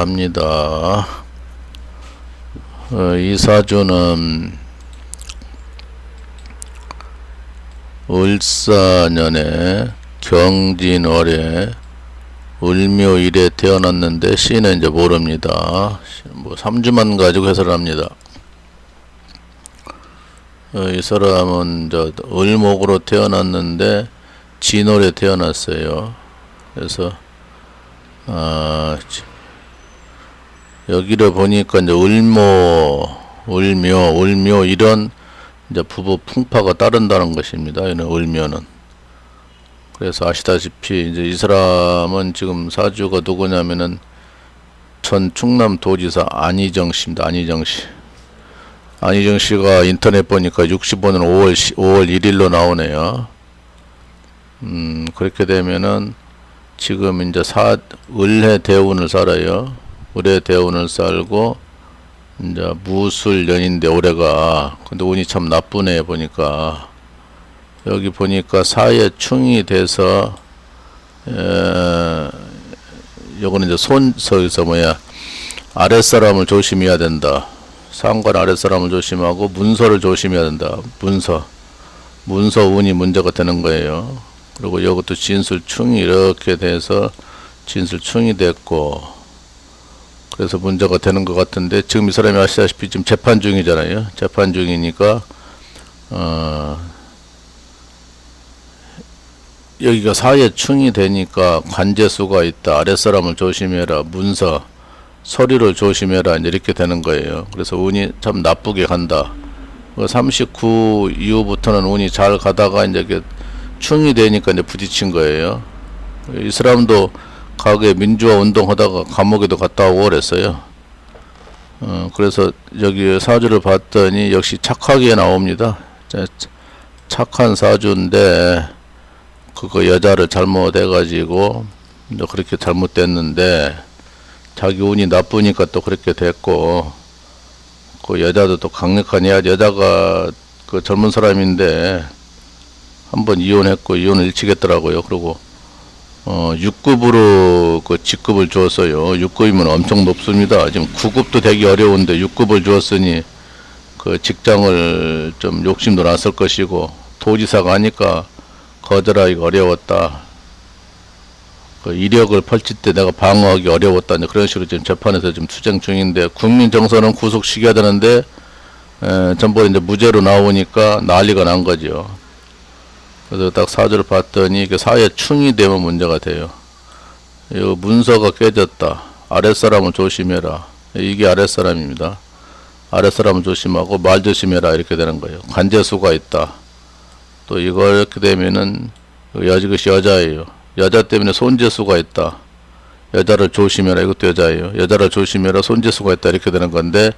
합니다. 어, 이 사주는 을사년에 경진월에 을묘일에 태어났는데 시는 이제 모릅니다. 뭐 3주만 가지고 해설합니다. 어, 이 사람은 저 을목으로 태어났는데 진월에 태어났어요. 그래서 아 지- 여기를 보니까 이제 을모, 을묘, 을묘 이런 이제 부부 풍파가 따른다는 것입니다. 이는 을묘는. 그래서 아시다시피 이제 이 사람은 지금 사주가 누구냐면은 전 충남 도지사 안희정 씨입니다. 안희정 씨. 안희정 씨가 인터넷 보니까 65년 5월 5월 1일로 나오네요. 음, 그렇게 되면은 지금 이제 사 을해 대운을 살아요. 을해 대운을 살고 이제 무술년인데 올해가 근데 운이 참 나쁘네 보니까 여기 보니까 사에 충이 돼서 에 요거는 이제 손서에서 뭐야 아랫사람을 조심해야 된다. 상관 아랫사람을 조심하고 문서를 조심해야 된다. 문서 문서 운이 문제가 되는 거예요. 그리고 이것도 진술충이 이렇게 돼서 진술충이 됐고 그래서 문제가 되는 것 같은데 지금 이 사람이 아시다시피 지금 재판 중이잖아요. 재판 중이니까 어 여기가 사회 충이 되니까 관제수가 있다. 아랫사람을 조심해라. 문서 서류를 조심해라. 이렇게 되는 거예요. 그래서 운이 참 나쁘게 간다. 39 이후부터는 운이 잘 가다가 이제 충이 되니까 이제 부딪힌 거예요. 이 사람도 과거에 민주화 운동하다가 감옥에도 갔다 오고 그랬어요. 어, 그래서 여기 사주를 봤더니 역시 착하게 나옵니다. 자, 착한 사주인데 그거 여자를 잘못해가지고 그렇게 잘못됐는데 자기 운이 나쁘니까 또 그렇게 됐고 그 여자도 또 강력한 여 여자가 그 젊은 사람인데 한번 이혼했고 이혼을 일치겠더라고요. 그리고 어 6급으로 그 직급을 주었어요. 6급이면 엄청 높습니다. 지금 9급도 되기 어려운데 6급을 주었으니 그 직장을 좀 욕심도 났을 것이고 도지사가 하니까 거절하기가 어려웠다. 그 이력을 펼칠 때 내가 방어하기 어려웠다. 이제 그런 식으로 지금 재판에서 지금 투쟁 중인데 국민 정서는 구속시켜야 되는데 에, 전부 이제 무죄로 나오니까 난리가 난 거죠. 그래서 딱 사주를 봤더니 그 사회 충이 되면 문제가 돼요. 이 문서가 깨졌다. 아랫사람을 조심해라. 이게 아랫사람입니다. 아랫사람을 조심하고 말 조심해라 이렇게 되는 거예요. 관제수가 있다. 또 이렇게 되면은 여 이것이 여자예요. 여자 때문에 손재수가 있다. 여자를 조심해라. 이것도 여자예요. 여자를 조심해라. 손재수가 있다. 이렇게 되는 건데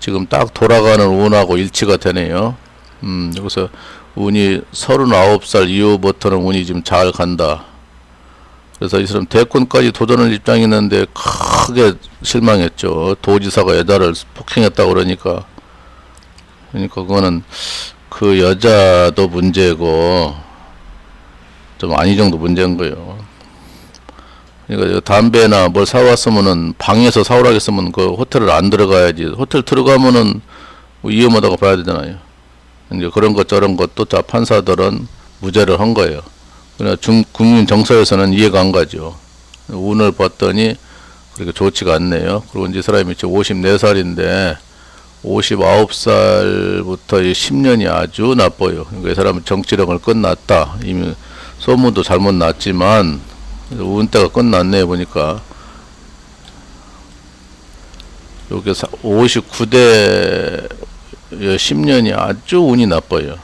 지금 딱 돌아가는 운하고 일치가 되네요. 음, 여기서 운이 39살 이후부터는 운이 지금 잘 간다. 그래서 이 사람 대권까지 도전할 입장이 있는데 크게 실망했죠. 도지사가 여자를 폭행했다고 그러니까. 그러니까 그거는 그 여자도 문제고 좀 아니 정도 문제인 거예요. 그러니까 저 담배나 뭘 사왔으면은 방에서 사오라겠으면 그 호텔을 안 들어가야지. 호텔 들어가면은 뭐 위험하다고 봐야 되잖아요. 이제 그런 것 저런 것도 자 판사들은 무죄를 한 거예요. 그러나 중 국민 정서에서는 이해가 안 가죠. 운을 봤더니 그렇게 좋지가 않네요. 그리고 이제 이 사람이 지금 54살인데 59살부터 이 10년이 아주 나빠요. 그러니까 이 사람은 정치력을 끝났다. 이미 소문도 잘못 났지만 운때가 끝났네 보니까 여기 59대 10년이 아주 운이 나빠요.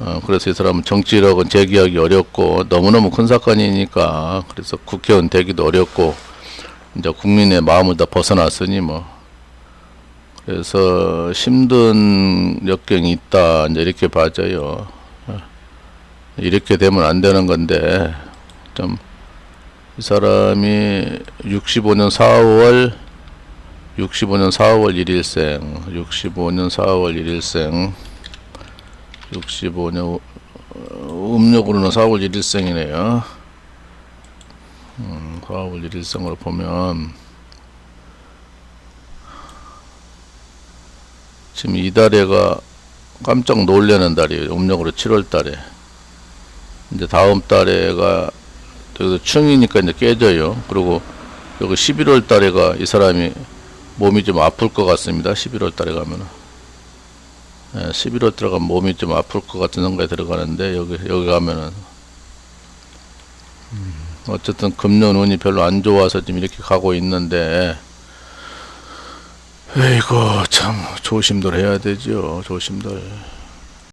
어, 그래서 이 사람은 정치력은 제기하기 어렵고 너무너무 큰 사건이니까 그래서 국회의원 되기도 어렵고 이제 국민의 마음을 다 벗어났으니 뭐 그래서 힘든 역경이 있다 이제 이렇게 봐져요. 어, 이렇게 되면 안 되는 건데 좀 이 사람이 65년 4월 65년 4월 1일생 65년 4월 1일생 65년 음력으로는 4월 1일생이네요. 음, 4월 1일생으로 보면 지금 이달에가 깜짝 놀라는 달이에요. 음력으로 7월 달에. 이제 다음 달에가 여기서 충이니까 이제 깨져요. 그리고 여기 11월 달에가 이 사람이 몸이 좀 아플 것 같습니다. 11월 달에 가면은. 예, 11월 들어가면 몸이 좀 아플 것 같은 생각이 들어가는데 여기 여기 가면은 음, 어쨌든 금년 운이 별로 안 좋아서 지금 이렇게 가고 있는데 에이고 참 조심들 해야 되죠. 조심들.